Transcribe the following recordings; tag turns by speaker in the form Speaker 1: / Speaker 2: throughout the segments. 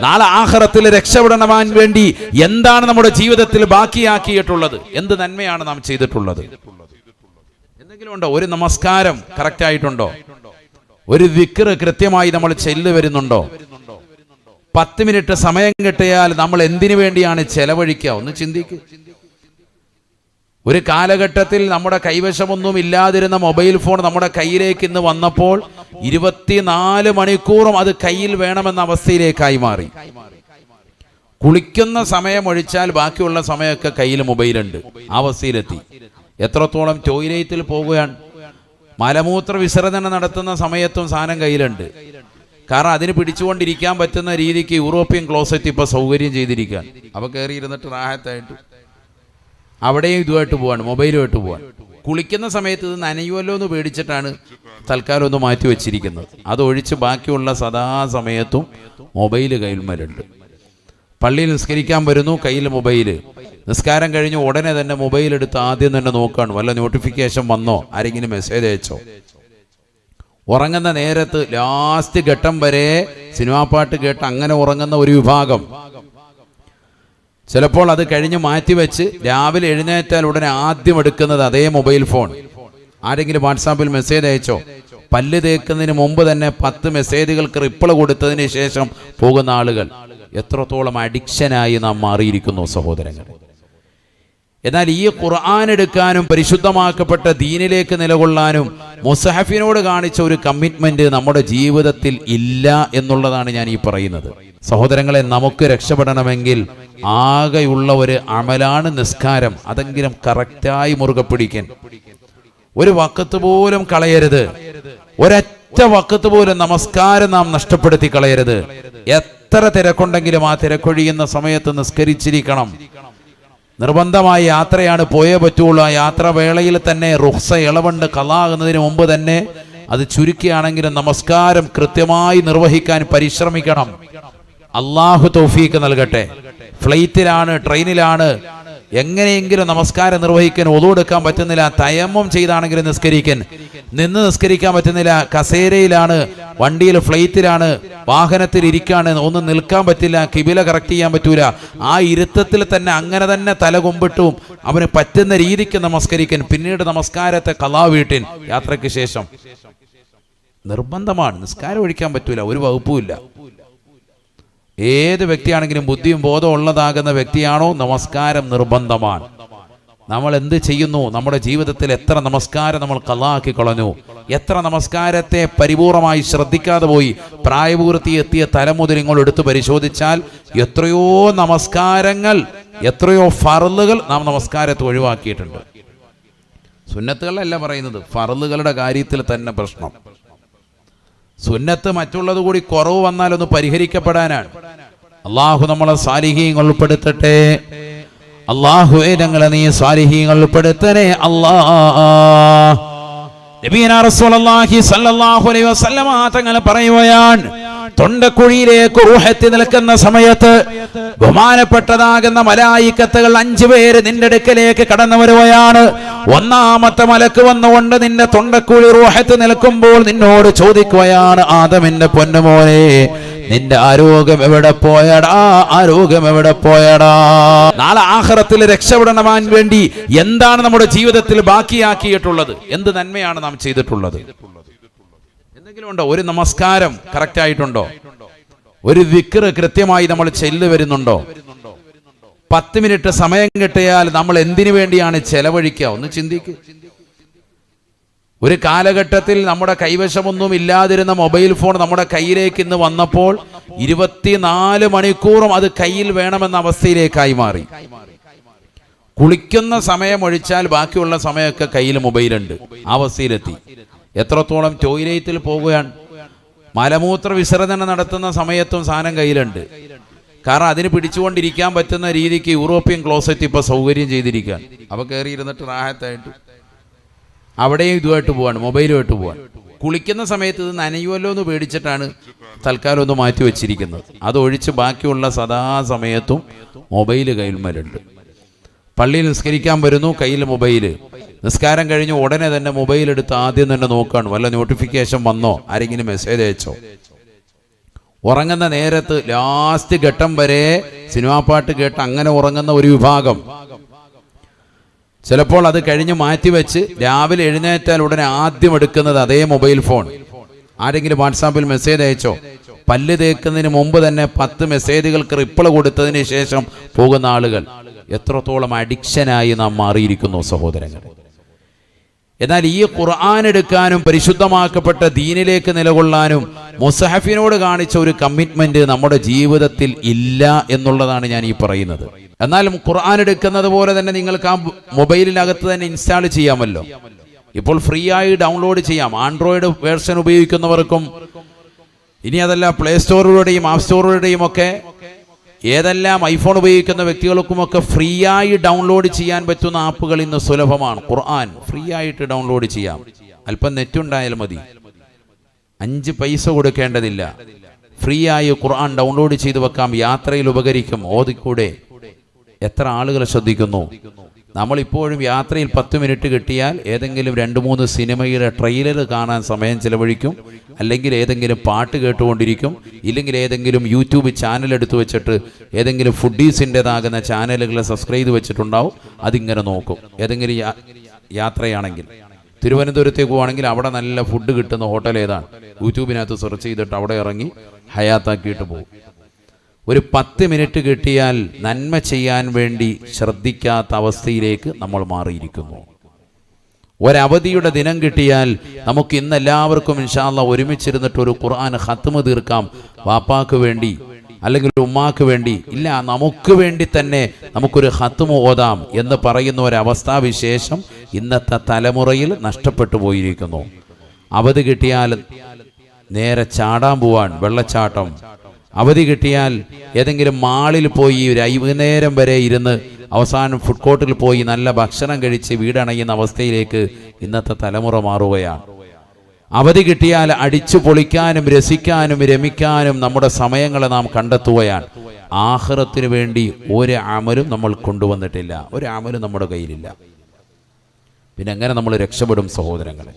Speaker 1: നാളെ ആഹ്റത്തിൽ രക്ഷപ്പെടണമാൻ വേണ്ടി എന്താണ് നമ്മുടെ ജീവിതത്തിൽ ബാക്കിയാക്കിയിട്ടുള്ളത്? എന്ത് നന്മയാണ് നാം ചെയ്തിട്ടുള്ളത്? എന്തെങ്കിലും ഉണ്ടോ? ഒരു നമസ്കാരം കറക്റ്റ് ആയിട്ടുണ്ടോ ഒരു വിക്റ് കൃത്യമായി നമ്മൾ ചെല്ലു വരുന്നുണ്ടോ? പത്ത് മിനിറ്റ് സമയം കിട്ടിയാൽ നമ്മൾ എന്തിനു വേണ്ടിയാണ് ചെലവഴിക്കുക? ഒന്ന് ചിന്തിക്കുക ഒരു കാലഘട്ടത്തിൽ നമ്മുടെ കൈവശമൊന്നും ഇല്ലാതിരുന്ന മൊബൈൽ ഫോൺ നമ്മുടെ കയ്യിലേക്ക് ഇന്ന് വന്നപ്പോൾ ഇരുപത്തിനാല് മണിക്കൂറും അത് കയ്യിൽ വേണമെന്ന അവസ്ഥയിലേക്കായി മാറി. കുളിക്കുന്ന സമയം ഒഴിച്ചാൽ ബാക്കിയുള്ള സമയമൊക്കെ കയ്യിൽ മൊബൈലുണ്ട്. ആ അവസ്ഥയിലെത്തി. എത്രത്തോളം ടോയ്ലറ്റിൽ പോകുകയാണ് മലമൂത്ര വിസർജനം നടത്തുന്ന സമയത്തും സാധനം കയ്യിലുണ്ട്. കാരണം അതിന് പിടിച്ചുകൊണ്ടിരിക്കാൻ പറ്റുന്ന രീതിക്ക് യൂറോപ്യൻ ക്ലോസറ്റ് ഇപ്പൊ സൗകര്യം ചെയ്തിരിക്കുകയാണ്. അവ കയറി ഇരുന്നിട്ട് റാഹത്തായിട്ട്. അവിടെയും ഇതുമായിട്ട് പോവാണ് മൊബൈലുമായിട്ട് പോവാണ്. കുളിക്കുന്ന സമയത്ത് ഇത് നനയുമല്ലോ എന്ന് പേടിച്ചിട്ടാണ് തൽക്കാലം ഒന്ന് മാറ്റി വെച്ചിരിക്കുന്നത്. അതൊഴിച്ച് ബാക്കിയുള്ള സദാ സമയത്തും മൊബൈൽ കയ്യിൽമലുണ്ട് പള്ളിയിൽ നിസ്കരിക്കാൻ വരുന്നു കയ്യിൽ മൊബൈൽ. നിസ്കാരം കഴിഞ്ഞ് ഉടനെ തന്നെ മൊബൈൽ എടുത്ത് ആദ്യം തന്നെ നോക്കുകയാണ് വല്ല നോട്ടിഫിക്കേഷൻ വന്നോ? ആരെങ്കിലും മെസ്സേജ് അയച്ചോ? ഉറങ്ങുന്ന നേരത്ത് ലാസ്റ്റ് ഘട്ടം വരെ സിനിമാ പാട്ട് കേട്ട് അങ്ങനെ ഉറങ്ങുന്ന ഒരു വിഭാഗം. ചിലപ്പോൾ അത് കഴിഞ്ഞ് മാറ്റിവെച്ച് രാവിലെ എഴുന്നേറ്റാൽ ഉടനെ ആദ്യം എടുക്കുന്നത് അതേ മൊബൈൽ ഫോൺ. ആരെങ്കിലും വാട്സാപ്പിൽ മെസ്സേജ് അയച്ചോ? പല്ല് തേക്കുന്നതിന് മുമ്പ് തന്നെ പത്ത് മെസ്സേജുകൾക്ക് റിപ്ലൈ കൊടുത്തതിന് ശേഷം പോകുന്ന ആളുകൾ. എത്രത്തോളം അഡിക്ഷനായി നാം മാറിയിരിക്കുന്നു സഹോദരങ്ങൾ എന്നാൽ ഈ ഖുർആൻ എടുക്കാനും പരിശുദ്ധമാക്കപ്പെട്ട ദീനിലേക്ക് നിലകൊള്ളാനും മുസഹഫിനോട് കാണിച്ച ഒരു കമ്മിറ്റ്മെന്റ് നമ്മുടെ ജീവിതത്തിൽ ഇല്ല എന്നുള്ളതാണ് ഞാൻ ഈ പറയുന്നത്. സഹോദരങ്ങളെ നമുക്ക് രക്ഷപ്പെടണമെങ്കിൽ ആകെയുള്ള ഒരു അമലാണ് നിസ്കാരം. അതെങ്കിലും കറക്റ്റായി മുറുകെ പിടിക്കാൻ. ഒരു വക്കത്ത് പോലും കളയരുത്. ഒരൊറ്റ വക്കത്ത് പോലും നമസ്കാരം നാം നഷ്ടപ്പെടുത്തി കളയരുത്. എത്ര തിരക്കുണ്ടെങ്കിലും ആ തിരക്കൊഴിയുന്ന സമയത്ത് നിസ്കരിച്ചിരിക്കണം. നിർബന്ധമായ യാത്രയാണ് പോയേ പറ്റുള്ളൂ. ആ യാത്രാവേളയിൽ തന്നെ റുഹ്സ ഇളവുണ്ട്. കലാകുന്നതിന് മുമ്പ് തന്നെ അത് ചുരുക്കിയാണെങ്കിലും നമസ്കാരം കൃത്യമായി നിർവഹിക്കാൻ പരിശ്രമിക്കണം. അള്ളാഹു തൗഫീക്ക് നൽകട്ടെ. ഫ്ലൈറ്റിലാണ് ട്രെയിനിലാണ്. എങ്ങനെയെങ്കിലും നമസ്കാരം നിർവഹിക്കാൻ ഒതുവെടുക്കാൻ പറ്റുന്നില്ല. തയമ്മം ചെയ്താണെങ്കിലും നിസ്കരിക്കാൻ. നിന്ന് നിസ്കരിക്കാൻ പറ്റുന്നില്ല. കസേരയിലാണ് വണ്ടിയിൽ ഫ്ലൈറ്റിലാണ് വാഹനത്തിൽ ഇരിക്കാണ് ഒന്നും നിൽക്കാൻ പറ്റില്ല കിബില കറക്റ്റ് ചെയ്യാൻ പറ്റൂല. ആ ഇരുത്തത്തിൽ തന്നെ അങ്ങനെ തന്നെ തല കൊമ്പിട്ടും അവന് പറ്റുന്ന രീതിക്ക് നമസ്കരിക്കാൻ. പിന്നീട് നമസ്കാരത്തെ കലാ വീട്ടിൻ യാത്രയ്ക്ക് ശേഷം. നിർബന്ധമാണ്. നിസ്കാരം ഒഴിക്കാൻ പറ്റൂല. ഒരു വകുപ്പുമില്ല ഏത് വ്യക്തിയാണെങ്കിലും ബുദ്ധിയും ബോധം ഉള്ളതാകുന്ന വ്യക്തിയാണോ നമസ്കാരം നിർബന്ധമാണ്. നമ്മൾ എന്ത് ചെയ്യുന്നു? നമ്മുടെ ജീവിതത്തിൽ എത്ര നമസ്കാരം നമ്മൾ കള്ളാക്കി കളഞ്ഞു? എത്ര നമസ്കാരത്തെ പരിപൂർണമായി ശ്രദ്ധിക്കാതെ പോയി? പ്രായപൂർത്തി എത്തിയ തലമുതൽ നിങ്ങൾ എടുത്തു പരിശോധിച്ചാൽ എത്രയോ നമസ്കാരങ്ങൾ എത്രയോ ഫറലുകൾ നാം നമസ്കാരത്തെ ഒഴിവാക്കിയിട്ടുണ്ട്. സുന്നത്തുകളല്ല പറയുന്നത് ഫറലുകളുടെ കാര്യത്തിൽ തന്നെ പ്രശ്നം. സുന്നത്ത് മറ്റുള്ളത് കൂടി കുറവ് വന്നാൽ ഒന്ന് പരിഹരിക്കപ്പെടാനാണ്. അള്ളാഹു നമ്മളെ സാലിഹീങ്ങൾ ഉൾപ്പെടുത്തട്ടെ. അള്ളാഹുവേ ഞങ്ങളെ നീ സാലിഹീങ്ങൾ ഉൾപ്പെടുത്തണേ അല്ലാ. നബീന റസൂലുള്ളാഹി സ്വല്ലല്ലാഹു അലൈഹി വസല്ലമ തങ്ങൾ പറയുകയാണ് തൊണ്ടക്കുഴിയിലേക്ക് റൂഹത്തി നിൽക്കുന്ന സമയത്ത് ബഹുമാനപ്പെട്ടതാകുന്ന മലായിക്കത്തുകൾ അഞ്ചു പേര് നിന്റെ അടുക്കലേക്ക് കടന്നു വരുകയാണ്. ഒന്നാമത്തെ മലക്ക് വന്നുകൊണ്ട് നിന്റെ തൊണ്ടക്കുഴി റൂഹത്ത് നിൽക്കുമ്പോൾ നിന്നോട് ചോദിക്കുകയാണ് ആദമിന്റെ പൊന്നുമോനെ നിന്റെ ആരോഗ്യം എവിടെ പോയടാ? ആരോഗ്യം എവിടെ പോയടാ? നാളെ ആഹ്റത്തിൽ രക്ഷപ്പെടണമാൻ വേണ്ടി എന്താണ് നമ്മുടെ ജീവിതത്തിൽ ബാക്കിയാക്കിയിട്ടുള്ളത്? എന്ത് നന്മയാണ് നാം ചെയ്തിട്ടുള്ളത്? എന്തെങ്കിലും ഉണ്ടോ? ഒരു നമസ്കാരം കറക്റ്റ് ആയിട്ടുണ്ടോ? ഒരു വിക്ര കൃത്യമായി നമ്മൾ ചെല്ലു വരുന്നുണ്ടോ? പത്ത് മിനിറ്റ് സമയം കിട്ടിയാൽ നമ്മൾ എന്തിനു വേണ്ടിയാണ് ചെലവഴിക്കുക? ഒന്ന് ചിന്തിക്കുക ഒരു കാലഘട്ടത്തിൽ നമ്മുടെ കൈവശമൊന്നും ഇല്ലാതിരുന്ന മൊബൈൽ ഫോൺ നമ്മുടെ കയ്യിലേക്ക് ഇന്ന് വന്നപ്പോൾ ഇരുപത്തിനാല് മണിക്കൂറും അത് കയ്യിൽ വേണമെന്ന അവസ്ഥയിലേക്കായി മാറി. കുളിക്കുന്ന സമയം ഒഴിച്ചാൽ ബാക്കിയുള്ള സമയമൊക്കെ കയ്യിൽ മൊബൈലുണ്ട്. ആ അവസ്ഥയിലെത്തി. എത്രത്തോളം ടോയ്ലറ്റിൽ പോകുകയാണ്. മലമൂത്ര വിസർജനം നടത്തുന്ന സമയത്തും സാധനം കയ്യിലുണ്ട്. കാരണം അതിന് പിടിച്ചുകൊണ്ടിരിക്കാൻ പറ്റുന്ന രീതിക്ക് യൂറോപ്യൻ ക്ലോസറ്റ് ഇപ്പൊ സൗകര്യം ചെയ്തിരിക്കുകയാണ്. അവ കയറി ഇരുന്നിട്ട് റാഹത്തായിട്ട് അവിടെയും ഇതുമായിട്ട് പോവാണ് മൊബൈലുമായിട്ട് പോവാൻ കുളിക്കുന്ന സമയത്ത് ഇത് നനയുമല്ലോ എന്ന് പേടിച്ചിട്ടാണ് തൽക്കാലം ഒന്ന് മാറ്റി വെച്ചിരിക്കുന്നത്. അതൊഴിച്ച് ബാക്കിയുള്ള സദാ സമയത്തും മൊബൈൽ കയ്യിൽമലുണ്ട് പള്ളിയിൽ നിസ്കരിക്കാൻ വരുന്നു കയ്യിൽ മൊബൈൽ. നിസ്കാരം കഴിഞ്ഞ് ഉടനെ തന്നെ മൊബൈൽ എടുത്ത് ആദ്യം തന്നെ നോക്കാണ്. വല്ല നോട്ടിഫിക്കേഷൻ വന്നോ? ആരെങ്കിലും മെസ്സേജ് അയച്ചോ? ഉറങ്ങുന്ന നേരത്ത് ലാസ്റ്റ് ഘട്ടം വരെ സിനിമാ പാട്ട് കേട്ട് അങ്ങനെ ഉറങ്ങുന്ന ഒരു വിഭാഗം. ചിലപ്പോൾ അത് കഴിഞ്ഞ് മാറ്റിവെച്ച് രാവിലെ എഴുന്നേറ്റാൽ ഉടനെ ആദ്യം എടുക്കുന്നത് അതേ മൊബൈൽ ഫോൺ ആരെങ്കിലും വാട്സാപ്പിൽ മെസ്സേജ് അയച്ചോ? പല്ല് തേക്കുന്നതിന് മുമ്പ് തന്നെ പത്ത് മെസ്സേജുകൾക്ക് റിപ്ലൈ കൊടുത്തതിന് ശേഷം പോകുന്ന ആളുകൾ. എത്രത്തോളം അഡിക്ഷനായി നാം മാറിയിരിക്കുന്നു സഹോദരങ്ങൾ എന്നാൽ ഈ ഖുർആൻ എടുക്കാനും പരിശുദ്ധമാക്കപ്പെട്ട ദീനിലേക്ക് നിലകൊള്ളാനും മുസഹഫിനോട് കാണിച്ച ഒരു കമ്മിറ്റ്മെന്റ് നമ്മുടെ ജീവിതത്തിൽ ഇല്ല എന്നുള്ളതാണ് ഞാൻ ഈ പറയുന്നത്. എന്നാൽ ഖുർആൻ എടുക്കുന്നത് പോലെ തന്നെ നിങ്ങൾക്ക് ആ മൊബൈലിനകത്ത് തന്നെ ഇൻസ്റ്റാൾ ചെയ്യാമല്ലോ. ഇപ്പോൾ ഫ്രീ ആയി ഡൗൺലോഡ് ചെയ്യാം. ആൻഡ്രോയിഡ് വേർഷൻ ഉപയോഗിക്കുന്നവർക്കും ഇനി അതല്ല പ്ലേ സ്റ്റോറുകളുടെയും ആപ്പ് സ്റ്റോറുകളുടെയും ഒക്കെ ഏതെല്ലാം ഐഫോൺ ഉപയോഗിക്കുന്ന വ്യക്തികൾക്കുമൊക്കെ ഫ്രീ ആയി ഡൗൺലോഡ് ചെയ്യാൻ പറ്റുന്ന ആപ്പുകൾ ഇന്ന് സുലഭമാണ്. ഖുർആൻ ഫ്രീ ആയിട്ട് ഡൗൺലോഡ് ചെയ്യാം. അല്പം നെറ്റ് ഉണ്ടായാൽ മതി. അഞ്ച് പൈസ കൊടുക്കേണ്ടതില്ല. ഫ്രീ ആയി ഖുർആൻ ഡൗൺലോഡ് ചെയ്ത് വെക്കാം. യാത്രയിൽ ഉപകരിക്കും. ഓതിക്കൂടെ. എത്ര ആളുകൾ ശ്രദ്ധിക്കുന്നു? നമ്മൾ ഇപ്പോഴും യാത്രയിൽ പത്ത് മിനിറ്റ് കിട്ടിയാൽ ഏതെങ്കിലും രണ്ട് മൂന്ന് സിനിമയുടെ ട്രെയിലർ കാണാൻ സമയം ചിലവഴിക്കും. അല്ലെങ്കിൽ ഏതെങ്കിലും പാട്ട് കേട്ടുകൊണ്ടിരിക്കും. ഇല്ലെങ്കിൽ ഏതെങ്കിലും യൂട്യൂബ് ചാനൽ എടുത്തു വെച്ചിട്ട് ഏതെങ്കിലും ഫുഡീസിന്റെതാകുന്ന ചാനലുകൾ സബ്സ്ക്രൈബ് ചെയ്ത് വെച്ചിട്ടുണ്ടാവും. അതിങ്ങനെ നോക്കും. ഏതെങ്കിലും യാത്രയാണെങ്കിൽ. തിരുവനന്തപുരത്തേക്ക് പോവാണെങ്കിൽ അവിടെ നല്ല ഫുഡ് കിട്ടുന്ന ഹോട്ടൽ ഏതാണ്? യൂട്യൂബിനകത്ത് സെർച്ച് ചെയ്തിട്ട് അവിടെ ഇറങ്ങി ഹയാത്താക്കിയിട്ട് പോകും ഒരു പത്ത് മിനിറ്റ് കിട്ടിയാൽ നന്മ ചെയ്യാൻ വേണ്ടി ശ്രദ്ധിക്കാത്ത അവസ്ഥയിലേക്ക് നമ്മൾ മാറിയിരിക്കുന്നു. ഒരവധിയുടെ ദിനം കിട്ടിയാൽ നമുക്ക് ഇന്ന് എല്ലാവർക്കും ഇൻഷാല്ല ഒരുമിച്ചിരുന്നിട്ട് ഒരു ഖുർആൻ ഹത്തുമ തീർക്കാം. വാപ്പാക്ക് വേണ്ടി അല്ലെങ്കിൽ ഉമ്മാക്ക് വേണ്ടി. ഇല്ല നമുക്ക് വേണ്ടി തന്നെ നമുക്കൊരു ഹത്തുമ ഓതാം എന്ന് പറയുന്ന ഒരു അവസ്ഥാവിശേഷം ഇന്നത്തെ തലമുറയിൽ നഷ്ടപ്പെട്ടു പോയിരിക്കുന്നു. അവധി കിട്ടിയാൽ നേരെ ചാടാൻ പോവാൻ വെള്ളച്ചാട്ടം അവധി കിട്ടിയാൽ ഏതെങ്കിലും മാളിൽ പോയി വൈകുന്നേരം വരെ ഇരുന്ന് അവസാനം ഫുഡ് കോർട്ടിൽ പോയി നല്ല ഭക്ഷണം കഴിച്ച് വീടണയുന്ന അവസ്ഥയിലേക്ക് ഇന്നത്തെ തലമുറ മാറുകയാണ്. അവധി കിട്ടിയാൽ അടിച്ചു പൊളിക്കാനും രസിക്കാനും രമിക്കാനും നമ്മുടെ സമയങ്ങളെ നാം കണ്ടെത്തുകയാണ്. ആഹ്റത്തിന് വേണ്ടി ഒരു അമലും നമ്മൾ കൊണ്ടുവന്നിട്ടില്ല. ഒരു അമലും നമ്മുടെ കയ്യിലില്ല. പിന്നെ എങ്ങനെ നമ്മൾ രക്ഷപ്പെടും സഹോദരങ്ങളെ?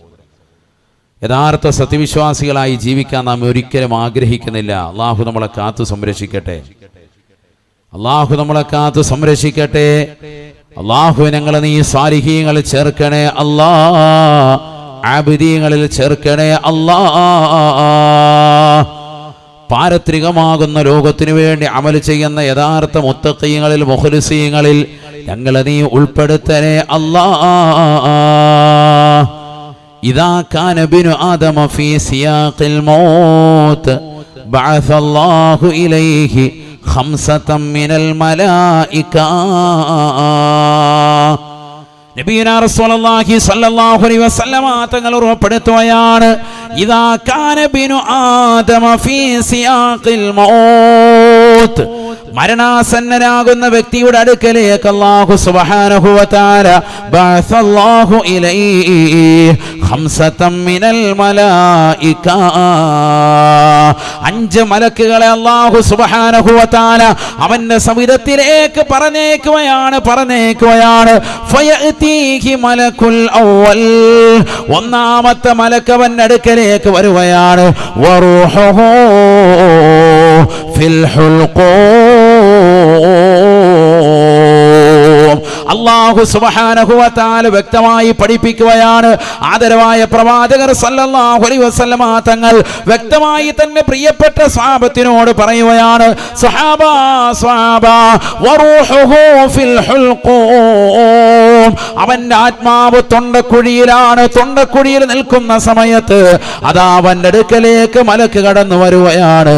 Speaker 1: യഥാർത്ഥ സത്യവിശ്വാസികളായി ജീവിക്കാൻ നാം ഒരിക്കലും ആഗ്രഹിക്കുന്നില്ല. അള്ളാഹു നമ്മളെ കാത്തു സംരക്ഷിക്കട്ടെ. അള്ളാഹു നമ്മളെ കാത്തു സംരക്ഷിക്കട്ടെ. അള്ളാഹു ഞങ്ങളെ നീ സാരിഹീങ്ങൾ ചേർക്കണേ അല്ലാ. ചേർക്കണേ അല്ലാ. പാരത്രികമാകുന്ന ലോകത്തിനു വേണ്ടി അമൽ ചെയ്യുന്ന യഥാർത്ഥ മുത്തക്കയങ്ങളിൽ മുഹലിസീങ്ങളിൽ ഞങ്ങളെ നീ ഉൾപ്പെടുത്തണേ അല്ലാ. إذا كان ابن آدم في سياق الموت بعث الله إليه خمسة من الملائكة നബീന റസൂലുള്ളാഹി സ്വല്ലല്ലാഹു അലൈഹി വസല്ലമ തങ്ങൾ ഉറപ്പെടുത്തുകയാണ് ഇദാ കാന ബിനു ആദമ ഫീ സിയാഖിൽ മൗത്ത് മരണാസന്നനാകുന്ന വ്യക്തിയുടെ അടുക്കലേക്ക് വ തആല ബഅസല്ലാഹു ഇലൈഹി ഖംസതം മിനൽ മലായിക. അഞ്ച് മലക്കുകളെ വ തആല അവന്റെ സവിധത്തിലേക്ക് പറഞ്ഞേക്കുകയാണ് പറഞ്ഞേക്കുകയാണ്. ഫയഅതീഹി മലക്കുൽ അവൽ ഒന്നാമത്തെ മലക്ക് അവന്റെ അടുക്കലേക്ക് വരുകയാണ്. വറൂഹുഹു ഫിൽ ഹുൽഖൂം. അള്ളാഹു സുബ്ഹാനഹു വ വ്യക്തമായി പഠിപ്പിക്കുകയാണ്. ആദരവായ പ്രവാചകർ സല്ലല്ലാഹു അലൈഹി വസല്ലമ തങ്ങൾ വ്യക്തമായി തന്നെ പ്രിയപ്പെട്ട സ്വഹാബത്തിനോട് പറയുകയാണ് ഫിൽ അവന്റെ ആത്മാവ് തൊണ്ടക്കുഴിയിലാണ്. തൊണ്ടക്കുഴിയിൽ നിൽക്കുന്ന സമയത്ത് അതാ അവന്റെ അടുക്കലേക്ക് മലക്ക് കടന്നു വരുകയാണ്.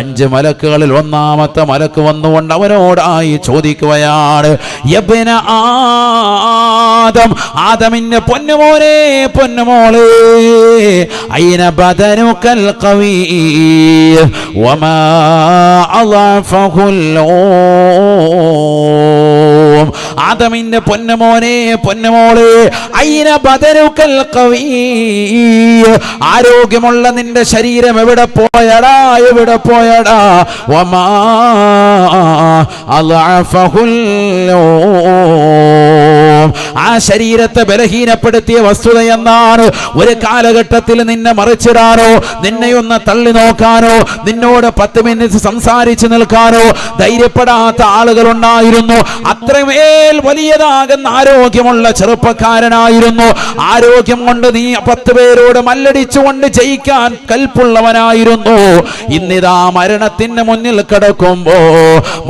Speaker 1: അഞ്ച് മലക്കുകളിൽ ഒന്നാമത്തെ മലക്ക് വന്നുകൊണ്ട് അവനോടായി ചോദിക്കുകയാണ് യബ്ന ആദം. ആദമിന്റെ പൊന്നുമോനെ പൊന്നുമോളെ. അയിന ബദനുക്കൽ ഖവീ വമാ അളഫഹുൽ ഓം ആദമിന്റെ പൊന്നമോനെ പൊന്നമോളെ അയിന ബദരുക്കൽ കവി. ആരോഗ്യമുള്ള നിന്റെ ശരീരം എവിടെ പോയടാ എവിടെ പോയടാ? വമാ അളഫഹുൽ ആ ശരീരത്തെ ബലഹീനപ്പെടുത്തിയ വസ്തുത എന്നാണ് ഒരു കാലഘട്ടത്തിൽ നിന്നെ മറിച്ചിടാനോ നിന്നെ ഒന്ന് തള്ളി നോക്കാനോ നിന്നോട് പത്ത് മിനിറ്റ് സംസാരിച്ചു നിൽക്കാനോ ധൈര്യപ്പെടാത്ത ആളുകൾ ഉണ്ടായിരുന്നു അത്രമേൽ വലിയതാകുന്ന ആരോഗ്യമുള്ള ചെറുപ്പക്കാരനായിരുന്നു. ആരോഗ്യം കൊണ്ട് നീ പത്ത് പേരോട് മല്ലടിച്ചുകൊണ്ട് ജയിക്കാൻ കൽപ്പുള്ളവനായിരുന്നു. ഇന്നിതാ മരണത്തിന് മുന്നിൽ കിടക്കുമ്പോ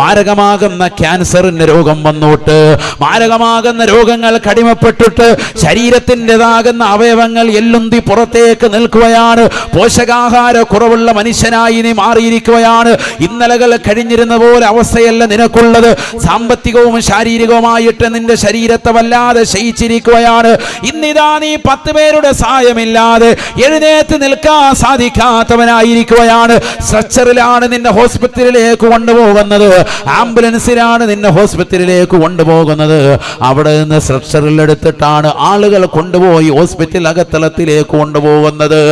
Speaker 1: മാരകമാകുന്ന ക്യാൻസറിന്റെ രോഗം വന്നോട്ട്. മാരകമാകുന്ന രോഗങ്ങൾ കടിമപ്പെട്ടിട്ട് ശരീരത്തിന്റെതാകുന്ന അവയവങ്ങൾ എല്ലുന്തി പുറത്തേക്ക് നിൽക്കുകയാണ്. പോഷകാഹാര കുറവുള്ള മനുഷ്യനായി നീ മാറിയിരിക്കുകയാണ്. ഇന്നലകൾ കഴിഞ്ഞിരുന്ന പോലെ അവസ്ഥയല്ല നിനക്കുള്ളത്. സാമ്പത്തികവും ശാരീരികവുമായിട്ട് നിന്റെ ശരീരത്തെ വല്ലാതെ ശയിച്ചിരിക്കുകയാണ്. ഇന്നിതാ നീ പത്ത് പേരുടെ സഹായമില്ലാതെ എഴുന്നേറ്റ് നിൽക്കാൻ സാധിക്കാത്തവനായിരിക്കുകയാണ്. സ്ട്രക്ചറിലാണ് നിന്നെ ഹോസ്പിറ്റലിലേക്ക് കൊണ്ടുപോകുന്നത്. ആംബുലൻസിലാണ് നിന്നെ ഹോസ്പിറ്റലിലേക്ക് കൊണ്ടുപോകുന്നത്. അവിടെ നിന്ന് സ്ട്രക്ചറിൽ എടുത്തിട്ടാണ് ആളുകൾ കൊണ്ടുപോയി ഹോസ്പിറ്റൽ അകത്തളത്തിലേക്ക് കൊണ്ടുപോകുന്നത്.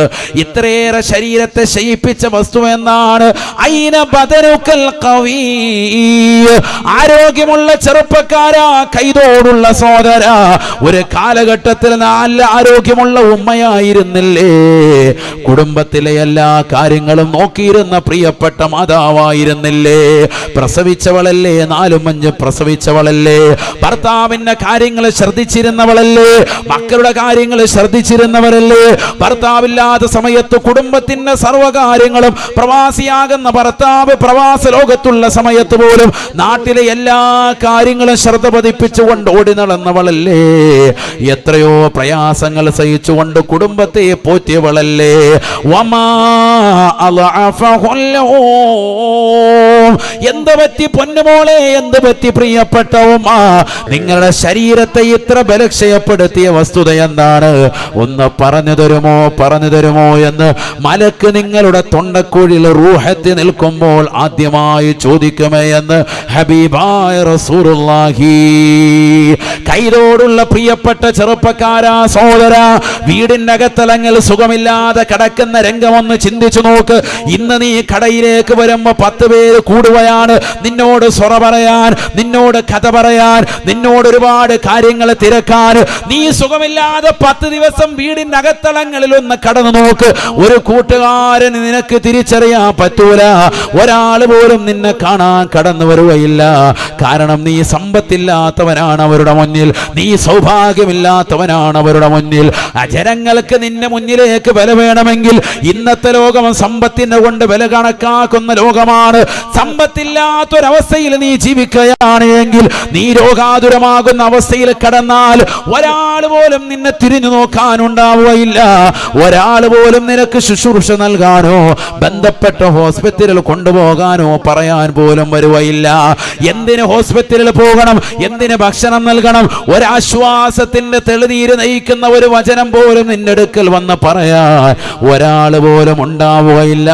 Speaker 1: ഇത്രയേറെ ശരീരത്തെ ശയിപ്പിച്ച വസ്തു എന്നാണ് ആരോഗ്യമുള്ള ചെറുപ്പക്കാരാ കൈതോടുള്ള സോദര ഒരു കാലഘട്ടത്തിൽ നല്ല ആരോഗ്യമുള്ള ഉമ്മയായിരുന്നില്ലേ? കുടുംബത്തിലെ എല്ലാ കാര്യങ്ങളും നോക്കിയിരുന്ന പ്രിയപ്പെട്ട മാതാവായിരുന്നില്ലേ? പ്രസവിച്ചവളല്ലേ? നാലും അഞ്ച് പ്രസവിച്ചവളല്ലേ? ഭർത്താവിന്റെ കാര്യങ്ങൾ ശ്രദ്ധിച്ചിരുന്നവളല്ലേ? മക്കളുടെ കാര്യങ്ങൾ ശ്രദ്ധിച്ചിരുന്നവരല്ലേ? ഭർത്താവില്ലാത്ത സമയത്ത് കുടുംബത്തിന്റെ സർവകാര്യങ്ങളും പ്രവാസിയാകുന്ന ഭർത്താവ് പ്രവാസ ലോകത്തുള്ള സമയത്ത് പോലും നാട്ടിലെ എല്ലാ കാര്യങ്ങളും ശ്രദ്ധ പതിപ്പിച്ചുകൊണ്ട് ഓടി നടന്നവളല്ലേ? എത്രയോ പ്രയാസങ്ങൾ സഹിച്ചുകൊണ്ട് കുടുംബത്തെ പോറ്റിയവളല്ലേ. എന്ത് പറ്റി പൊന്നുമോളെ? എന്ത് പറ്റി പ്രിയപ്പെട്ട ഉമ്മ നിങ്ങളുടെ ശരീരത്തെ ഇത്ര ബലക്ഷയപ്പെടുത്തിയ വസ്തുത എന്താണ്? ഒന്ന് പറഞ്ഞു തരുമോ? പറഞ്ഞു തരുമോ എന്ന് മലക്ക് നിങ്ങളുടെ തൊണ്ടക്കുഴിൽ റൂഹത്തി നിൽക്കുമ്പോൾ ആദ്യമായി ചോദിക്കുമേ എന്ന് ഹബീബായ റസൂറുല്ലാഹി കൈതോടുള്ള പ്രിയപ്പെട്ട ചെറുപ്പക്കാരാ സോദര വീടിന്റെ അകത്തലങ്ങൾ സുഖമില്ലാതെ കിടക്കുന്ന രംഗമൊന്ന് ചിന്തിച്ചു നോക്ക്. ഇന്ന് നീ കടയിലേക്ക് വരുമ്പോ പത്ത് പേര് കൂടുകയാണ്. നിന്നോട് സ്വറ പറയാൻ നിന്നോട് കഥ പറയാൻ നിന്നോട് ഒരുപാട് കാര്യങ്ങൾ തിരക്കാൻ. നീ സുഖമില്ലാതെ പത്ത് ദിവസം വീടിന്റെ അകത്തളങ്ങളിൽ ഒന്ന് കടന്നു നോക്ക്. ഒരു കൂട്ടുകാരൻ നിനക്ക് തിരിച്ചറിയാൻ പറ്റൂല. ഒരാൾ പോലും നിന്നെ കാണാൻ കടന്നു വരുകയില്ല. കാരണം നീ സമ്പത്തില്ലാത്തവനാണ് അവരുടെ മുന്നിൽ. നീ സൗഭാഗ്യമില്ലാത്തവനാണ് അവരുടെ മുന്നിൽ. ആ ജനങ്ങൾക്ക് നിന്റെ മുന്നിലേക്ക് വില വേണമെങ്കിൽ ഇന്നത്തെ ലോകം സമ്പത്തിനെ കൊണ്ട് വില കണക്കാക്കുന്ന ലോകമാണ്. സമ്പത്തില്ലാത്തൊരവസ്ഥയിൽ നീ ജീവിക്കുകയാണെങ്കിൽ നീ രോഗാതുരമാകുന്ന അവസ്ഥയിൽ കടന്നാൽ ഒരാൾ പോലും നിന്നെ തിരിഞ്ഞു നോക്കാനുണ്ടാവുകയില്ല. ഒരാൾ പോലും നിനക്ക് ശുശ്രൂഷ നൽകാനോ ബന്ധപ്പെട്ട ഹോസ്പിറ്റലിൽ കൊണ്ടുപോകാനോ പറയാൻ പോലും വരുവയില്ല എന്തിന് ഹോസ്പിറ്റലിൽ പോകണം? എന്തിന് ഭക്ഷണം നൽകണം? ഒരാശ്വാസത്തിന്റെ തെളിനീര് നയിക്കുന്ന ഒരു വചനം പോലും നിന്റെ അടുക്കൽ വന്ന് പറയാൻ ഒരാൾ പോലും ഉണ്ടാവുകയില്ല.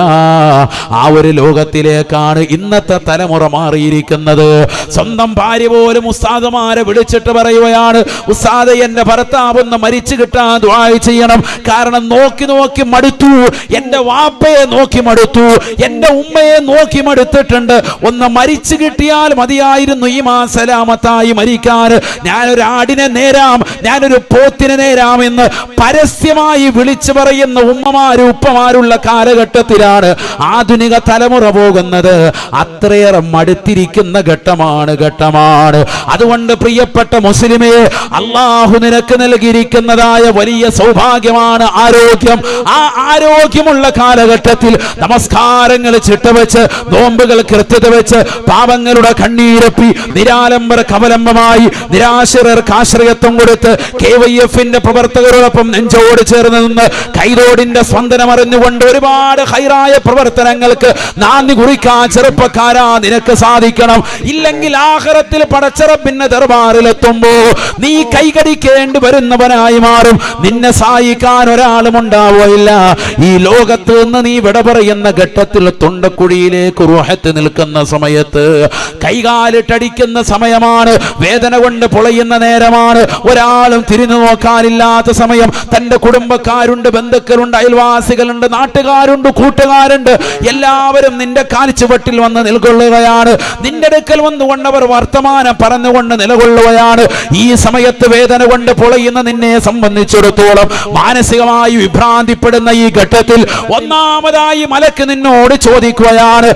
Speaker 1: ആ ഒരു ലോകത്തിലേക്കാണ് ഇന്നത്തെ തലമുറ മാറിയിരിക്കുന്നത്. സ്വന്തം ഭാര്യ പോലും ഉസ്താദമാരെ വിളിച്ചിട്ട് പറയുകയാണ് ഉസാദ എന്റെ ഭർത്താവ് ഒന്ന് മരിച്ചു കിട്ടാൻ ദ്വായ ചെയ്യണം. കാരണം നോക്കി നോക്കി മടുത്തു. എന്റെ വാപ്പയെ നോക്കി മടുത്തു. എന്റെ ഉമ്മയെ നോക്കി മടുത്തിട്ടുണ്ട്. ഒന്ന് മരിച്ചു കിട്ടിയാൽ മതിയായിരുന്നു ഈ മാസലാമത്തായി മരിക്കാൻ. ഞാനൊരു ആടിനെ നേരാം ഞാനൊരു പോത്തിനെ നേരാം എന്ന് പരസ്യമായി വിളിച്ചു പറയുന്ന ഉമ്മമാരും ഉപ്പമാരുള്ള കാലഘട്ടത്തിലാണ് ആധുനിക തലമുറ പോകുന്നത്. അത്രയേറെ മടുത്തിരിക്കുന്ന ഘട്ടമാണ് ഘട്ടമാണ്. അതുകൊണ്ട് പ്രിയപ്പെട്ട മുസ്ലിമേ അള്ളാഹു നിനക്ക് നൽകിയിരിക്കുന്നതായ വലിയ സൗഭാഗ്യമാണ് ആരോഗ്യം. ആ ആരോഗ്യമുള്ള കാലഘട്ടത്തിൽ നമസ്കാരങ്ങൾ ചിട്ടവെച്ച് നോമ്പുകൾ കൃത്യത വെച്ച് പാപങ്ങളുടെ കണ്ണീരപ്പി നിരാലംബർ കവലംബമായി നിരാശ്രർ ആശ്രയത്വം കൊടുത്ത് കെ വൈ എഫിന്റെ പ്രവർത്തകരോടൊപ്പം നെഞ്ചോട് ചേർന്ന് നിന്ന് കൈതോടിന്റെ സ്പന്ദനം അറിഞ്ഞുകൊണ്ട് ഒരുപാട് ഹൈറായ പ്രവർത്തനങ്ങൾക്ക് നാന്ദി കുറിക്കാൻ ചെറുപ്പക്കാരാ നിനക്ക് സാധിക്കണം. ഇല്ലെങ്കിൽ ആഹ്റത്തിൽ പടച്ചറപ്പിന്റെ ദർബാറിലെത്തുമ്പോ നീ കൈകടിക്കേണ്ടി വരുന്നവനായി മാറും. നിന്നെ സഹായിക്കാൻ ഒരാളും ഉണ്ടാവുകയില്ല ഈ ലോകത്ത് നിന്ന് നീ വിട പറയുന്ന ഘട്ടത്തിൽ തൊണ്ടക്കുഴിയിലേക്ക് റുഹത്ത് നിൽക്കുന്ന സമയത്ത് കൈകാലിട്ടടിക്കുന്ന സമയമാണ്. വേദന കൊണ്ട് പൊളയുന്ന നേരമാണ്. ഒരാളും തിരിഞ്ഞു നോക്കാനില്ലാത്ത സമയം. തന്റെ കുടുംബക്കാരുണ്ട് ബന്ധുക്കളുണ്ട് അയൽവാസികളുണ്ട് നാട്ടുകാരുണ്ട് കൂട്ടുകാരുണ്ട്. എല്ലാവരും നിന്റെ കാൽച്ചുവട്ടിൽ വന്ന് നിൽക്കൊള്ളുകയാണ് നിന്റെ അടുക്കൽ വന്നുകൊണ്ടവർ വർത്തമാനം പറഞ്ഞുകൊണ്ട് നിലകൊള്ളുകയാണ്. ഈ സമയത്ത് വേദന കൊണ്ട് പൊളയുന്ന നിന്നെ സംബന്ധിച്ചിടത്തോളം മാനസികമായി വിഭ്രാന്തിപ്പെടുന്ന ഈ ഘട്ടത്തിൽ ഒന്നാമതായി മലക്ക് നിന്നോട് ചോദിക്കുകയാണ്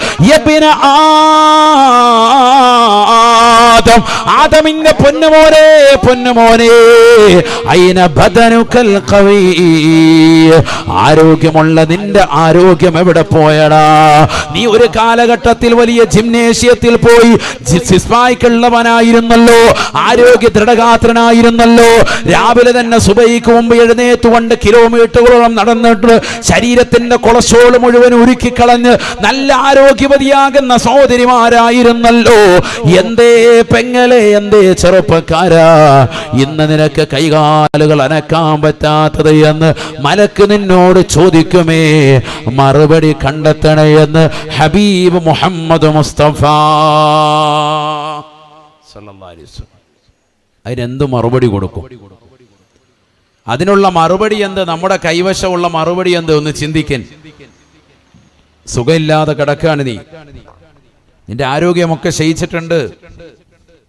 Speaker 1: ആദം ആദമിന്റെ പൊന്നുമോനെ പൊന്നുമോനെ അയിന ബദനുക്കൽ കവി? ആരോഗ്യമുള്ള നിന്റെ ആരോഗ്യം എവിടെ പോയടാ? നീ ഒരു കാലഘട്ടത്തിൽ വലിയ ജിംനേഷ്യത്തിൽ പോയി സിസ്മായിക്കുള്ളവനായിരുന്നല്ലോ. സിസ്പായ്ക്കുള്ളവനായിരുന്നല്ലോ ആരോഗ്യ ദൃഢഗാത്രനായിരുന്നല്ലോ. രാവിലെ തന്നെ സുബൈക്ക് മുമ്പ് എഴുന്നേറ്റുകൊണ്ട് കിലോമീറ്ററുകളോളം നടന്നിട്ട് ശരീരത്തിന്റെ കൊളസ്ട്രോൾ മുഴുവൻ ഉരുക്കിക്കളഞ്ഞ് നല്ല ആരോഗ്യവതിയാകുന്ന സഹോദരിമാരായിരുന്നല്ലോ. എന്തേ പെങ്ങലെ എന്തേ ചെറുപ്പക്കാരാ? ഇന്ന് നിനക്ക് കൈകാലുകൾ അനക്കാൻ പറ്റാത്തത് എന്ന് മലക്ക് നിന്നോട് ചോദിക്കുമേ. മറുപടി കണ്ടെത്തണേ എന്ന് ഹബീബ് മുഹമ്മദ് മുസ്തഫ. സല്ലല്ലാഹി അലൈഹി വസല്ലം. അതിനെന്ത് മറുപടി കൊടുക്കും? അതിനുള്ള മറുപടി എന്ത്? നമ്മുടെ കൈവശമുള്ള മറുപടി എന്ത്? ഒന്ന് ചിന്തിക്കൻ. സുഖമില്ലാതെ കിടക്കുകയാണ് നീ. നിന്റെ ആരോഗ്യമൊക്കെ ക്ഷയിച്ചിട്ടുണ്ട്.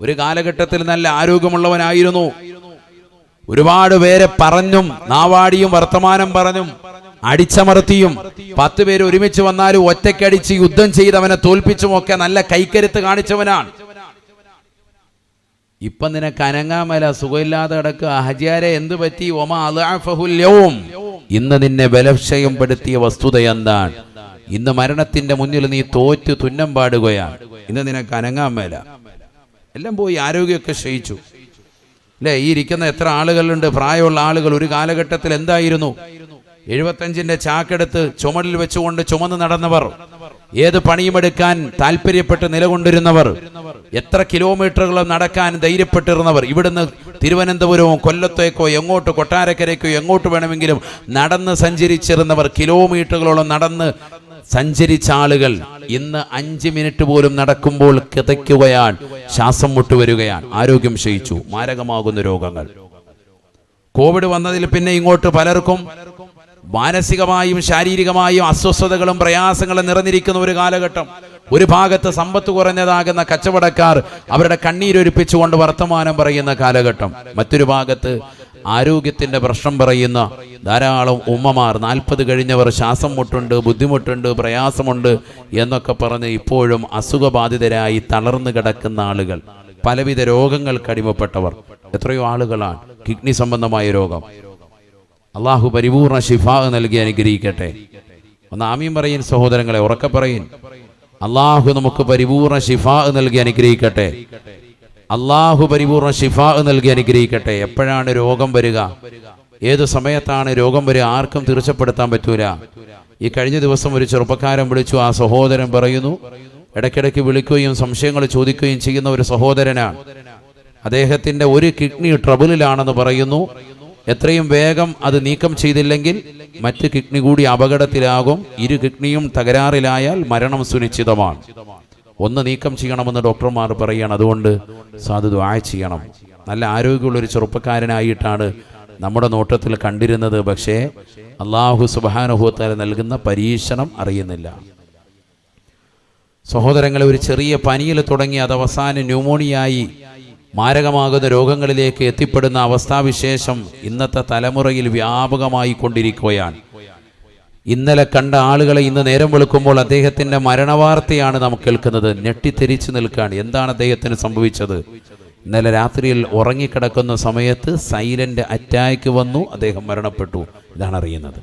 Speaker 1: ഒരു കാലഘട്ടത്തിൽ നല്ല ആരോഗ്യമുള്ളവനായിരുന്നു. ഒരുപാട് പേരെ പറഞ്ഞും നാവാടിയും വർത്തമാനം പറഞ്ഞും അടിച്ചമർത്തിയും പത്ത് പേര് ഒരുമിച്ച് വന്നാലും ഒറ്റയ്ക്കടിച്ച് യുദ്ധം ചെയ്തവനെ തോൽപ്പിച്ചും ഒക്കെ നല്ല കൈക്കരുത്ത് കാണിച്ചവനാണ്. ഇപ്പൊ നിനക്ക് അനങ്ങാമല സുഖമില്ലാതെ കിടക്കുക. ഹജിയാരെ എന്ത് പറ്റി? ഒമ ഇന്ന് നിന്നെ ബലക്ഷയം പെടുത്തിയ വസ്തുത എന്താണ്? ഇന്ന് മരണത്തിന്റെ മുന്നിൽ നീ തോറ്റു തുന്നം പാടുകയാണ്. ഇന്ന് നിനക്ക് അനങ്ങാമേല എല്ലാം പോയി ആരോഗ്യമൊക്കെ ക്ഷയിച്ചു. അല്ലേ? ഈ ഇരിക്കുന്ന എത്ര ആളുകളുണ്ട്? പ്രായമുള്ള ആളുകൾ ഒരു കാലഘട്ടത്തിൽ എന്തായിരുന്നു? എഴുപത്തഞ്ചിന്റെ ചാക്കെടുത്ത് ചുമടിൽ വെച്ചുകൊണ്ട് ചുമന്ന് നടന്നവർ. ഏത് പണിയുമെടുക്കാൻ താല്പര്യപ്പെട്ട് നിലകൊണ്ടിരുന്നവർ എത്ര കിലോമീറ്ററുകൾ നടക്കാൻ ധൈര്യപ്പെട്ടിരുന്നവർ ഇവിടുന്ന് തിരുവനന്തപുരവും കൊല്ലത്തേക്കോ എങ്ങോട്ട് കൊട്ടാരക്കരയ്ക്കോ എങ്ങോട്ട് വേണമെങ്കിലും നടന്ന് സഞ്ചരിച്ചിരുന്നവർ കിലോമീറ്ററുകളോളം നടന്ന് സഞ്ചരിച്ച ആളുകൾ ഇന്ന് അഞ്ച് മിനിറ്റ് പോലും നടക്കുമ്പോൾ കിതയ്ക്കുകയാണ് ശ്വാസം മുട്ടുവരികയാണ് ആരോഗ്യം ക്ഷയിച്ചു മാരകമാകുന്ന രോഗങ്ങൾ. കോവിഡ് വന്നതിൽ പിന്നെ ഇങ്ങോട്ട് പലർക്കും മാനസികമായും ശാരീരികമായും അസ്വസ്ഥതകളും പ്രയാസങ്ങളും നിറഞ്ഞിരിക്കുന്ന ഒരു കാലഘട്ടം. ഒരു ഭാഗത്ത് സമ്പത്ത് കുറഞ്ഞതാകുന്ന കച്ചവടക്കാർ അവരുടെ കണ്ണീരൊരുപ്പിച്ചുകൊണ്ട് വർത്തമാനം പറയുന്ന കാലഘട്ടം. മറ്റൊരു ഭാഗത്ത് ആരോഗ്യത്തിന്റെ പ്രശ്നം പറയുന്ന ധാരാളം ഉമ്മമാർ നാൽപ്പത് കഴിഞ്ഞവർ ശ്വാസം മുട്ടുണ്ട് ബുദ്ധിമുട്ടുണ്ട് പ്രയാസമുണ്ട് എന്നൊക്കെ പറഞ്ഞ് ഇപ്പോഴും അസുഖബാധിതരായി തളർന്നു കിടക്കുന്ന ആളുകൾ. പലവിധ രോഗങ്ങൾക്ക് അടിമപ്പെട്ടവർ. എത്രയോ ആളുകളാണ് കിഡ്നി സംബന്ധമായ രോഗം. അള്ളാഹു പരിപൂർണ ശിഫാ നൽകി അനുഗ്രഹിക്കട്ടെ. ഒന്ന് ആമീം പറയും സഹോദരങ്ങളെ ഉറക്കെ പറയും അള്ളാഹു നമുക്ക് പരിപൂർണ ശിഫാ നൽകി അനുഗ്രഹിക്കട്ടെ. അള്ളാഹു പരിപൂർണ ശിഫാ നൽകി അനുഗ്രഹിക്കട്ടെ. എപ്പോഴാണ് രോഗം വരിക? ഏത് സമയത്താണ് രോഗം വരിക? ആർക്കും തീർച്ചപ്പെടുത്താൻ പറ്റൂല. ഈ കഴിഞ്ഞ ദിവസം ഒരു ചെറുപ്പക്കാരൻ വിളിച്ചു ആ സഹോദരൻ പറയുന്നു ഇടയ്ക്കിടയ്ക്ക് വിളിക്കുകയും സംശയങ്ങൾ ചോദിക്കുകയും ചെയ്യുന്ന ഒരു സഹോദരനാണ്. അദ്ദേഹത്തിന്റെ ഒരു കിഡ്നി ട്രബിളിലാണെന്ന് പറയുന്നു. എത്രയും വേഗം അത് നീക്കം ചെയ്തില്ലെങ്കിൽ മറ്റ് കിഡ്നി കൂടി അപകടത്തിലാകും. ഇരു കിഡ്നിയും തകരാറിലായാൽ മരണം സുനിശ്ചിതമാണ്. ഒന്ന് നീക്കം ചെയ്യണമെന്ന് ഡോക്ടർമാർ പറയുകയാണ് അതുകൊണ്ട് സാധു ദ്വാ ചെയ്യണം. നല്ല ആരോഗ്യമുള്ള ഒരു ചെറുപ്പക്കാരനായിട്ടാണ് നമ്മുടെ നോട്ടത്തിൽ കണ്ടിരുന്നത്. പക്ഷേ അള്ളാഹു സുബാനുഭവത്താൽ നൽകുന്ന പരീക്ഷണം അറിയുന്നില്ല. സഹോദരങ്ങളെ ഒരു ചെറിയ പനിയിൽ തുടങ്ങി അത് അവസാന ന്യൂമോണിയായി മാരകമാകുന്ന രോഗങ്ങളിലേക്ക് എത്തിപ്പെടുന്ന അവസ്ഥാവിശേഷം ഇന്നത്തെ തലമുറയിൽ വ്യാപകമായി കൊണ്ടിരിക്കുകയാണ് ഇന്നലെ കണ്ട ആളുകളെ ഇന്ന് നേരം വെളുക്കുമ്പോൾ അദ്ദേഹത്തിന്റെ മരണവാർത്തയാണ് നാം കേൾക്കുന്നത്. ഞെട്ടിത്തെരിച്ചു നിൽക്കുകയാണ്. എന്താണ് അദ്ദേഹത്തിന് സംഭവിച്ചത്? ഇന്നലെ രാത്രിയിൽ ഉറങ്ങിക്കിടക്കുന്ന സമയത്ത് സൈലന്റ് അറ്റാക്ക് വന്നു. അദ്ദേഹം മരണപ്പെട്ടു. ഇതാണ് അറിയുന്നത്.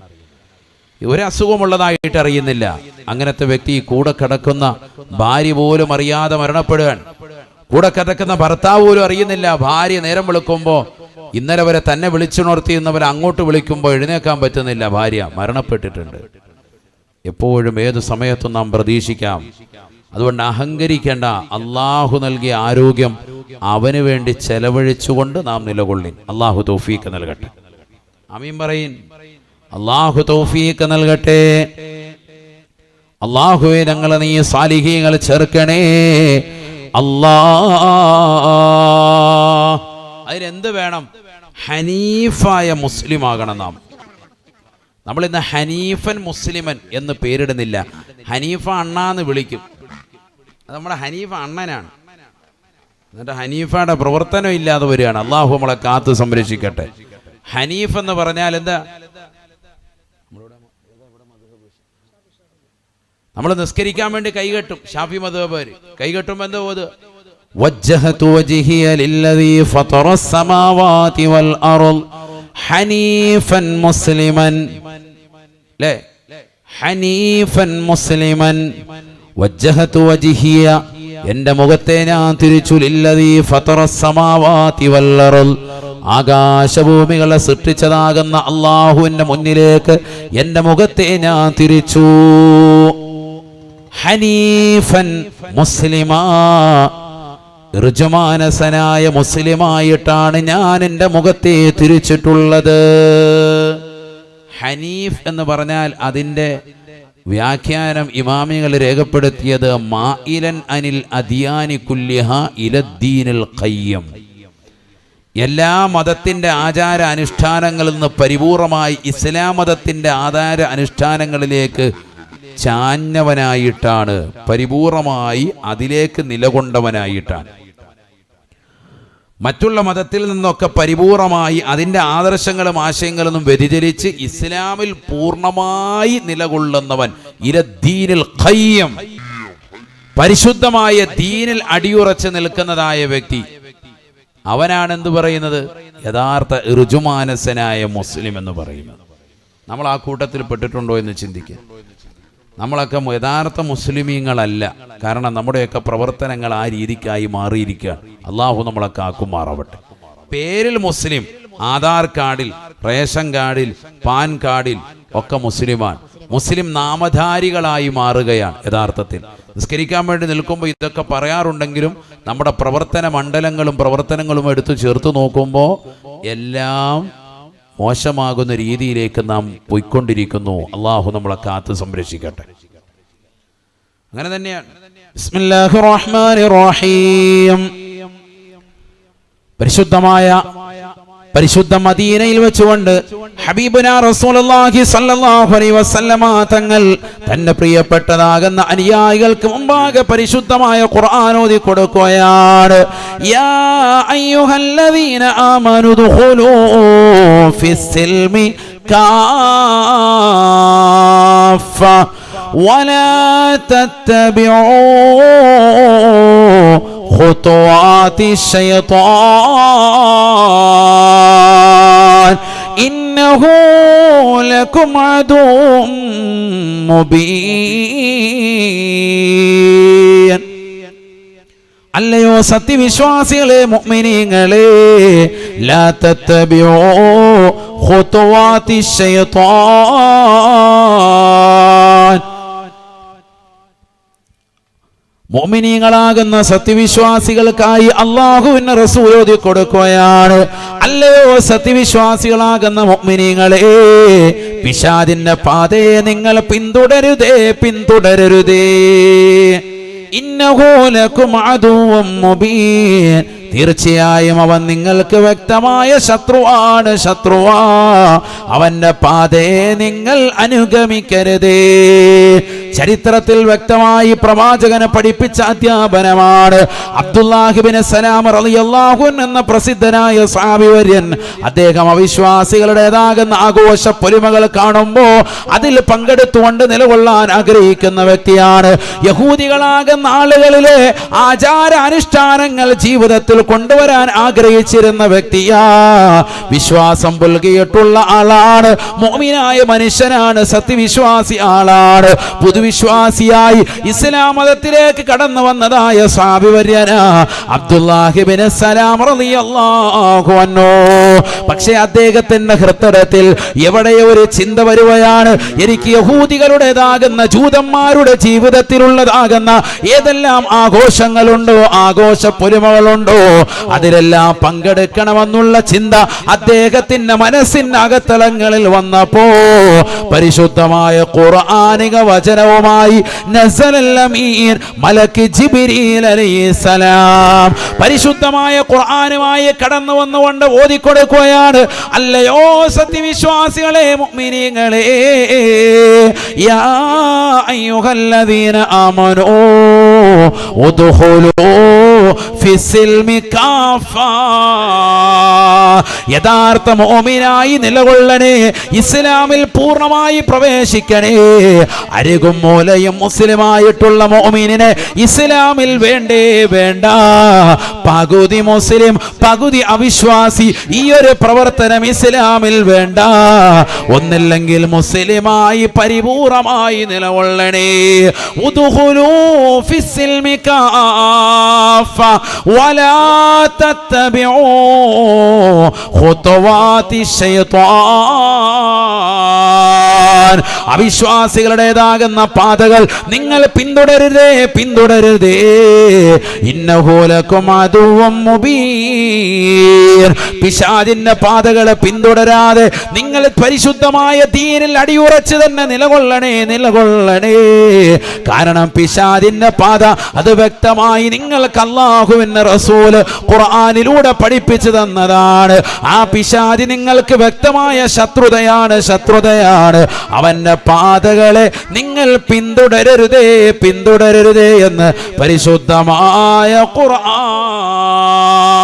Speaker 1: ഒരു അസുഖമുള്ളതായിട്ട് അറിയുന്നില്ല. അങ്ങനത്തെ വ്യക്തി കൂടെ കിടക്കുന്ന ഭാര്യ പോലും അറിയാതെ മരണപ്പെടുകയാണ്. കൂടെ കിടക്കുന്ന ഭർത്താവ് പോലും അറിയുന്നില്ല. ഭാര്യ നേരം വിളിക്കുമ്പോൾ ഇന്നലെ വരെ തന്നെ വിളിച്ചുണർത്തിയെന്നവർ അങ്ങോട്ട് വിളിക്കുമ്പോൾ എഴുന്നേക്കാൻ പറ്റുന്നില്ല. ഭാര്യ മരണപ്പെട്ടിട്ടുണ്ട്. എപ്പോഴും ഏത് സമയത്തും നാം പ്രതീക്ഷിക്കാം. അതുകൊണ്ട് അഹങ്കരിക്കേണ്ട. അള്ളാഹു നൽകിയ ആരോഗ്യം അവന് വേണ്ടി ചെലവഴിച്ചുകൊണ്ട് നാം നിലകൊള്ളി അള്ളാഹു തൗഫീക്ക് നൽകട്ടെ. അമീൻ പറയിൻ. അള്ളാഹു തൗഫീക്ക് നൽകട്ടെ. അള്ളാഹുവെ ഞങ്ങളെ നീ സാലിഹീങ്ങൾ ചേർക്കണേ. അല്ലാ അതിനെന്ത് വേണം? ഹനീഫായ മുസ്ലിം ആകണം നാം. നമ്മൾ ഇന്ന് ഹനീഫൻ മുസ്ലിമൻ എന്ന് പേരിടുന്നില്ല. ഹനീഫ അണ്ണ എന്ന് വിളിക്കും. അത് നമ്മുടെ ഹനീഫ അണ്ണനാണ്. എന്നിട്ട് ഹനീഫയുടെ പ്രവർത്തനം ഇല്ലാതെ വരികയാണ്. അള്ളാഹു നമ്മളെ കാത്ത് സംരക്ഷിക്കട്ടെ. ഹനീഫ് എന്ന് പറഞ്ഞാൽ എന്താ? നമ്മൾ നിസ്കരിക്കാൻ വേണ്ടി കൈകെട്ടും ഷാഫി മധുബര് കൈകെട്ടുമ്പോ എന്താ പോത് وجهت وجهي للذي فطر السماوات والأرض حنيفا مسلما لا حنيفا مسلما وجهت وجهي എന്റെ മുഖത്തെ ഞാൻ തിരിച്ചു ലില്ലതീ ഫതറ സമാവാതി വല്ലറുൽ ആകാശഭൂമികളെ സൃഷ്ടിച്ചതാകുന്ന അള്ളാഹുവിന്റെ മുന്നിലേക്ക് എന്റെ മുഖത്തെ ഞാൻ തിരിച്ചു ഹനീഫൻ മുസ്ലിമാ. ഋജുമാനസനായ മുസ്ലിമായിട്ടാണ് ഞാൻ എന്റെ മുഖത്തെ തിരിച്ചിട്ടുള്ളത്. ഹനീഫ് എന്ന് പറഞ്ഞാൽ അതിന്റെ വ്യാഖ്യാനം ഇമാമികൾ രേഖപ്പെടുത്തിയത് മായിലൻ അനിൽ അദിയാനി കുല്യഹ ഇലദ്ദീനിൽ ഖയ്യം. എല്ലാ മതത്തിന്റെ ആചാര അനുഷ്ഠാനങ്ങളിൽ നിന്ന് പരിപൂർണമായി ഇസ്ലാം മതത്തിന്റെ ആചാര അനുഷ്ഠാനങ്ങളിലേക്ക് ചാഞ്ഞവനായിട്ടാണ് പരിപൂർണമായി അതിലേക്ക് നിലകൊണ്ടവനായിട്ടാണ്. മറ്റുള്ള മതത്തിൽ നിന്നൊക്കെ പരിപൂർണമായി അതിന്റെ ആദർശങ്ങളും ആശയങ്ങളും വ്യതിചലിച്ച് ഇസ്ലാമിൽ പൂർണമായി നിലകൊള്ളുന്നവൻ ഇരദ്ദീനിൽ ഖയ്യം പരിശുദ്ധമായ ദീനിൽ അടിയുറച്ച് നിൽക്കുന്നതായ വ്യക്തി. അവനാണ് എന്ത് പറയുന്നത്? യഥാർത്ഥ ഋജുമാനസനായ മുസ്ലിം എന്ന് പറയുന്നത്. നമ്മൾ ആ കൂട്ടത്തിൽ പെട്ടിട്ടുണ്ടോ എന്ന് ചിന്തിക്കുക നമ്മളൊക്കെ യഥാർത്ഥ മുസ്ലിമീങ്ങളല്ല. കാരണം നമ്മുടെയൊക്കെ പ്രവർത്തനങ്ങൾ ആ രീതിക്കായി മാറിയിരിക്കുകയാണ് അള്ളാഹു നമ്മളൊക്കെ ആക്കുമാറാവട്ടെ പേരിൽ മുസ്ലിം ആധാർ കാർഡിൽ റേഷൻ കാർഡിൽ പാൻ കാർഡിൽ ഒക്കെ മുസ്ലിമാണ്. മുസ്ലിം നാമധാരികളായി മാറുകയാണ് യഥാർത്ഥത്തിൽ. നിസ്കരിക്കാൻ വേണ്ടി നിൽക്കുമ്പോൾ ഇതൊക്കെ പറയാറുണ്ടെങ്കിലും നമ്മുടെ പ്രവർത്തന മണ്ഡലങ്ങളും പ്രവർത്തനങ്ങളും എടുത്തു ചേർത്ത് നോക്കുമ്പോൾ എല്ലാം മോശമാകുന്ന രീതിയിലേക്ക് നാം പോയിക്കൊണ്ടിരിക്കുന്നു. അള്ളാഹു നമ്മളെ കാത്ത് സംരക്ഷിക്കട്ടെ. അങ്ങനെ തന്നെയാണ്. പരിശുദ്ധമായ പരിശുദ്ധ മദീനയിൽ വെച്ചുകൊണ്ട് വസല്ലമ തങ്ങൾ തന്റെ പ്രിയപ്പെട്ടതാകുന്ന അനുയായികൾക്ക് മുമ്പാകെ പരിശുദ്ധമായ ഖുർആൻ ഓതി കൊടുക്കുകയാണ്. യാ ഫിസ്സിൽമി കാഫ ولا تتبعوا خطوات الشيطان إنه لكم عدو مبين അല്ലയോ സത്യവിശ്വാസികളെ മുഅ്മിനീങ്ങളെ ലാ തത്തബിഊ ഖുതുവാതി ശൈത്താൻ മോമിനീങ്ങളാകുന്ന സത്യവിശ്വാസികൾക്കായി അള്ളാഹുവിന് റസൂലോതി കൊടുക്കുകയാണ്. അല്ലയോ സത്യവിശ്വാസികളാകുന്ന മോമിനീങ്ങളെ പിശാദിന്റെ പാതയെ നിങ്ങൾ പിന്തുടരുതേ പിന്തുടരരുതേ തീർച്ചയായും അവൻ നിങ്ങൾക്ക് വ്യക്തമായ ശത്രുവാണ് ശത്രുവാ. അവന്റെ പാതയെ നിങ്ങൾ അനുഗമിക്കരുതേ. ചരിത്രത്തിൽ വ്യക്തമായി പ്രവാചകനെ പഠിപ്പിച്ച അധ്യാപനമാണ് അബ്ദുല്ലാഹിബിന് സലാം റളിയല്ലാഹു എന്ന പ്രസിദ്ധനായ സാവിവര്യൻ. അദ്ദേഹം അവിശ്വാസികളുടേതാകുന്ന ആഘോഷ പൊലിമകൾ കാണുമ്പോൾ അതിൽ പങ്കെടുത്തുകൊണ്ട് നിലകൊള്ളാൻ ആഗ്രഹിക്കുന്ന വ്യക്തിയാണ്. യഹൂദികളാകുന്ന ആളുകളിലെ ആചാര അനുഷ്ഠാനങ്ങൾ ജീവിതത്തിൽ കൊണ്ടുവരാൻ ആഗ്രഹിച്ചിരുന്ന വ്യക്തിയാ. വിശ്വാസം പുൽകിയിട്ടുള്ള ആളാണ്. മോമിനായ മനുഷ്യനാണ് സത്യവിശ്വാസി ആളാണ്. പുതുവിശ്വാസിയായി ഇസ്ലാം മതത്തിലേക്ക് കടന്നു വന്നതായ സാബിവര്യന അബ്ദുല്ലാഹിബിന് സലാം പക്ഷേ അദ്ദേഹത്തിന്റെ ഹൃദയത്തിൽ എവിടെ ഒരു ചിന്ത വരുവയാണ് എനിക്ക് യഹൂദികളുടേതാകുന്ന ജൂതന്മാരുടെ ജീവിതത്തിലുള്ളതാകുന്ന ഏതെല്ലാം ആഘോഷങ്ങളുണ്ടോ ആഘോഷ പൊലിമകളുണ്ടോ അതിലെല്ലാം പങ്കെടുക്കണമെന്നുള്ള ചിന്ത അദ്ദേഹത്തിന്റെ മനസ്സിന്റെ അകത്തളങ്ങളിൽ വന്നപ്പോ പരിശുദ്ധമായ ഖുർആാനിക വചന നസലൽ മലക്ക് ജിബ്രീൽ അലൈഹിസ്സലാം. പരിശുദ്ധമായ ഖുർആാനുമായി കടന്നു വന്നുകൊണ്ട് ഓതിക്കൊടുക്കുകയാണ്. അല്ലയോ സത്യവിശ്വാസികളെ മുഅ്മിനീങ്ങളെ യാ അയ്യുഹല്ലദീന ആമനൂ ഉദ്ഖുലൂ യഥാർത്ഥ മോമിനായി നിലകൊള്ളണേ ഇസ്ലാമിൽ പൂർണമായി പ്രവേശിക്കണേ അരികും മൂലയും മുസ്ലിമായിട്ടുള്ള മോമിനെ ഇസ്ലാമിൽ വേണ്ടേ വേണ്ട. പകുതി മുസ്ലിം പകുതി അവിശ്വാസി ഈ ഒരു പ്രവർത്തനം ഇസ്ലാമിൽ വേണ്ട. ഒന്നില്ലെങ്കിൽ മുസ്ലിമായി പരിപൂർണമായി നിലകൊള്ളണേ. ഫിസ്സിൽമി ശൈത്വാൻ അവിശ്വാസികളുടേതാകുന്ന പാതകൾ നിങ്ങൾ പിന്തുടരുതേ പിന്തുടരുതേ ഇന്ന അതുവും പിശാദിന്റെ പാതകളെ പിന്തുടരാതെ നിങ്ങൾ പരിശുദ്ധമായ തീരിൽ അടിയുറച്ച് തന്നെ നിലകൊള്ളണേ നിലകൊള്ളണേ. കാരണം പിശാദിന്റെ പാത അത് വ്യക്തമായി നിങ്ങൾക്ക് അള്ളാഹുവിന്റെ റസൂൽ ഖുർആാനിലൂടെ പഠിപ്പിച്ചു തന്നതാണ്. ആ പിശാദി നിങ്ങൾക്ക് വ്യക്തമായ ശത്രുതയാണ് ശത്രുതയാണ്. അവന്റെ പാതകളെ നിങ്ങൾ പിന്തുടരരുതേ പിന്തുടരരുതേ എന്ന് പരിശുദ്ധമായ ഖുർആൻ.